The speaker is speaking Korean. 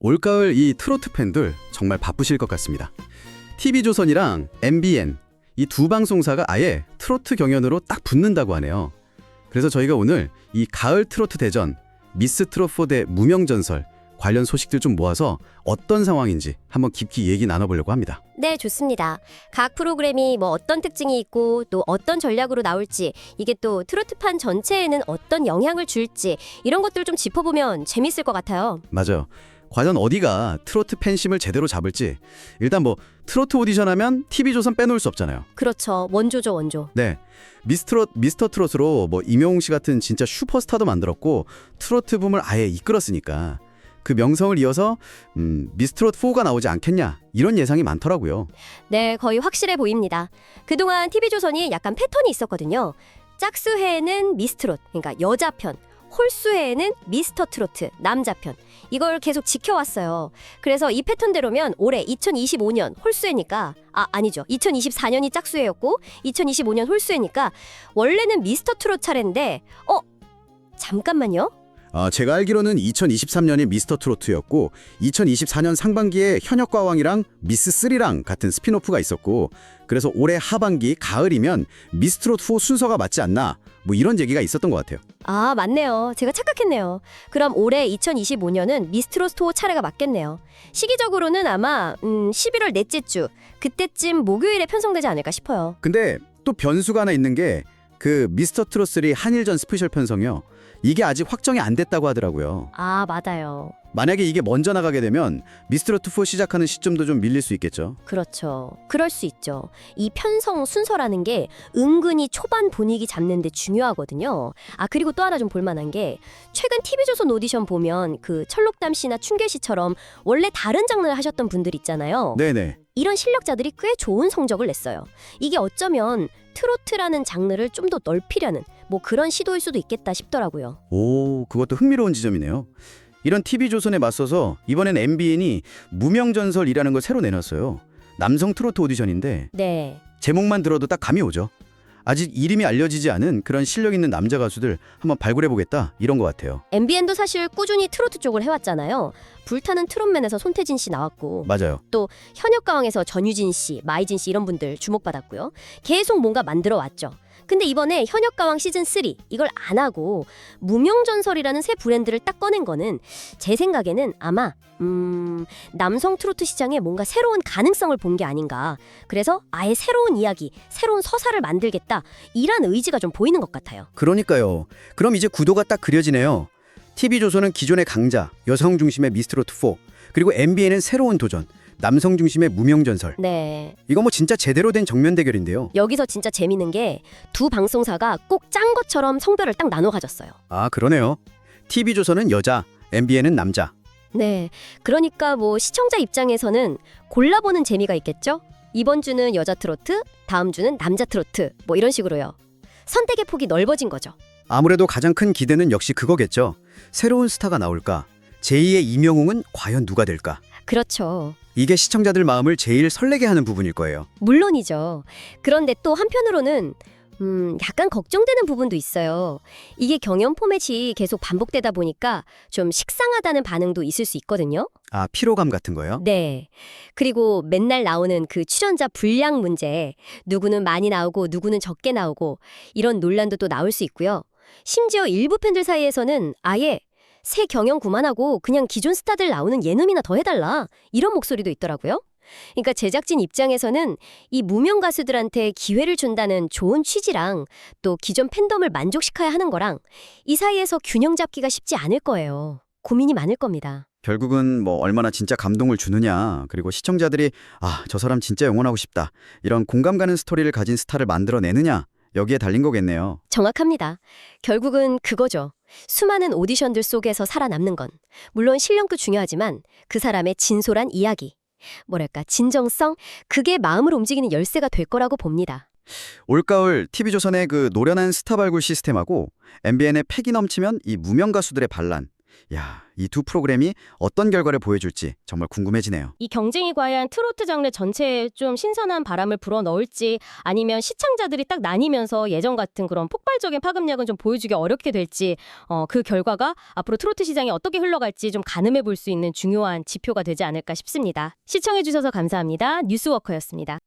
올가을 이 트로트 팬들 정말 바쁘실 것 같습니다. TV조선이랑 MBN 이 두 방송사가 아예 트로트 경연으로 딱 붙는다고 하네요. 그래서 저희가 오늘 이 가을 트로트 대전 미스 트롯4 대 무명전설 관련 소식들 좀 모아서 어떤 상황인지 한번 깊이 얘기 나눠보려고 합니다. 네, 좋습니다. 각 프로그램이 뭐 어떤 특징이 있고 또 어떤 전략으로 나올지 이게 또 트로트판 전체에는 어떤 영향을 줄지 이런 것들 좀 짚어보면 재밌을 것 같아요. 맞아요. 과연 어디가 트로트 팬심을 제대로 잡을지 일단 뭐 트로트 오디션 하면 TV조선 빼놓을 수 없잖아요. 그렇죠. 원조죠, 원조. 네. 미스트롯, 미스터 트롯으로 뭐 임영웅 씨 같은 진짜 슈퍼스타도 만들었고 트로트 붐을 아예 이끌었으니까 그 명성을 이어서 음, 미스트롯 4가 나오지 않겠냐 이런 예상이 많더라고요. 네, 거의 확실해 보입니다. 그동안 TV조선이 약간 패턴이 있었거든요. 짝수회에는 미스트롯, 그러니까 여자 편. 홀수회에는 미스터 트로트, 남자 편. 이걸 계속 지켜왔어요. 그래서 이 패턴대로면 올해 2025년 홀수회니까, 아, 아니죠. 2024년이 짝수회였고, 2025년 홀수회니까, 원래는 미스터 트롯 차례인데, 어? 잠깐만요. 아, 제가 알기로는 2023년이 미스터 트로트였고 2024년 상반기에 현역과 왕이랑 미스 3랑 같은 스피노프가 있었고 그래서 올해 하반기 가을이면 미스트롯 4 순서가 맞지 않나 뭐 이런 얘기가 있었던 것 같아요. 아, 맞네요. 제가 착각했네요. 그럼 올해 2025년은 미스트롯 스토어 차례가 맞겠네요. 시기적으로는 아마 음, 11월 넷째 주 그때쯤 목요일에 편성되지 않을까 싶어요. 근데 또 변수가 하나 있는 게 그 미스터 트롯 3 한일전 스페셜 편성이요. 이게 아직 확정이 안 됐다고 하더라고요. 아, 맞아요. 만약에 이게 먼저 나가게 되면 미스트롯 4 시작하는 시점도 좀 밀릴 수 있겠죠. 그렇죠. 그럴 수 있죠. 이 편성 순서라는 게 은근히 초반 분위기 잡는 데 중요하거든요. 아, 그리고 또 하나 좀 볼만한 게 최근 TV조선 오디션 보면 그 철록담 씨나 춘계 씨처럼 원래 다른 장르를 하셨던 분들 있잖아요. 네네. 이런 실력자들이 꽤 좋은 성적을 냈어요. 이게 어쩌면 트로트라는 장르를 좀 더 넓히려는 뭐 그런 시도일 수도 있겠다 싶더라고요. 오, 그것도 흥미로운 지점이네요. 이런 TV조선에 맞서서 이번엔 MBN이 무명전설이라는 걸 새로 내놨어요. 남성 트로트 오디션인데 네. 제목만 들어도 딱 감이 오죠. 아직 이름이 알려지지 않은 그런 실력 있는 남자 가수들 한번 발굴해보겠다 이런 것 같아요. MBN도 사실 꾸준히 트로트 쪽을 해왔잖아요. 불타는 트롯맨에서 손태진 씨 나왔고 맞아요. 현역가왕에서 전유진 씨, 마이진 씨 이런 분들 주목받았고요. 계속 뭔가 만들어 왔죠. 근데 이번에 현역가왕 시즌 3 이걸 안 하고 무명전설이라는 새 브랜드를 딱 꺼낸 거는 제 생각에는 아마 음, 남성 트로트 시장에 뭔가 새로운 가능성을 본 게 아닌가. 그래서 아예 새로운 이야기, 새로운 서사를 만들겠다. 이란 의지가 좀 보이는 것 같아요. 그러니까요. 그럼 이제 구도가 딱 그려지네요. TV조선은 기존의 강자, 여성 중심의 미스트로트 4, 그리고 MBN은 새로운 도전, 남성 중심의 무명 전설. 네. 이거 뭐 진짜 제대로 된 정면 대결인데요. 여기서 진짜 재밌는 게 두 방송사가 꼭 짠 것처럼 성별을 딱 나눠 가졌어요. 아, 그러네요. TV조선은 여자, MBN은 남자. 네. 그러니까 뭐 시청자 입장에서는 골라보는 재미가 있겠죠? 이번 주는 여자 트로트, 다음 주는 남자 트로트, 뭐 이런 식으로요. 선택의 폭이 넓어진 거죠. 아무래도 가장 큰 기대는 역시 그거겠죠. 새로운 스타가 나올까? 제2의 이명웅은 과연 누가 될까? 그렇죠. 이게 시청자들 마음을 제일 설레게 하는 부분일 거예요. 물론이죠. 그런데 또 한편으로는 음, 약간 걱정되는 부분도 있어요. 이게 경연 포맷이 계속 반복되다 보니까 좀 식상하다는 반응도 있을 수 있거든요. 아, 피로감 같은 거요? 네. 그리고 맨날 나오는 그 출연자 분량 문제, 누구는 많이 나오고 누구는 적게 나오고 이런 논란도 또 나올 수 있고요. 심지어 일부 팬들 사이에서는 아예 새 경영 그만하고 그냥 기존 스타들 나오는 예능이나 더 해달라 이런 목소리도 있더라고요. 그러니까 제작진 입장에서는 이 무명 가수들한테 기회를 준다는 좋은 취지랑 또 기존 팬덤을 만족시켜야 하는 거랑 이 사이에서 균형 잡기가 쉽지 않을 거예요. 고민이 많을 겁니다. 결국은 뭐 얼마나 진짜 감동을 주느냐, 그리고 시청자들이 아, 저 사람 진짜 영원하고 싶다. 이런 공감 가는 스토리를 가진 스타를 만들어내느냐, 여기에 달린 거겠네요. 정확합니다. 결국은 그거죠. 수많은 오디션들 속에서 살아남는 건 물론 실력도 중요하지만 그 사람의 진솔한 이야기, 뭐랄까 진정성, 그게 마음을 움직이는 열쇠가 될 거라고 봅니다. 올가을 TV조선의 그 노련한 스타 발굴 시스템하고 MBN의 패기 넘치면 이 무명 가수들의 반란, 야, 이 두 프로그램이 어떤 결과를 보여줄지 정말 궁금해지네요. 이 경쟁이 과연 트로트 장르 전체에 좀 신선한 바람을 불어넣을지 아니면 시청자들이 딱 나뉘면서 예전 같은 그런 폭발적인 파급력은 좀 보여주기 어렵게 될지 어, 그 결과가 앞으로 트로트 시장이 어떻게 흘러갈지 좀 가늠해 볼 수 있는 중요한 지표가 되지 않을까 싶습니다. 시청해 주셔서 감사합니다. 뉴스워커였습니다.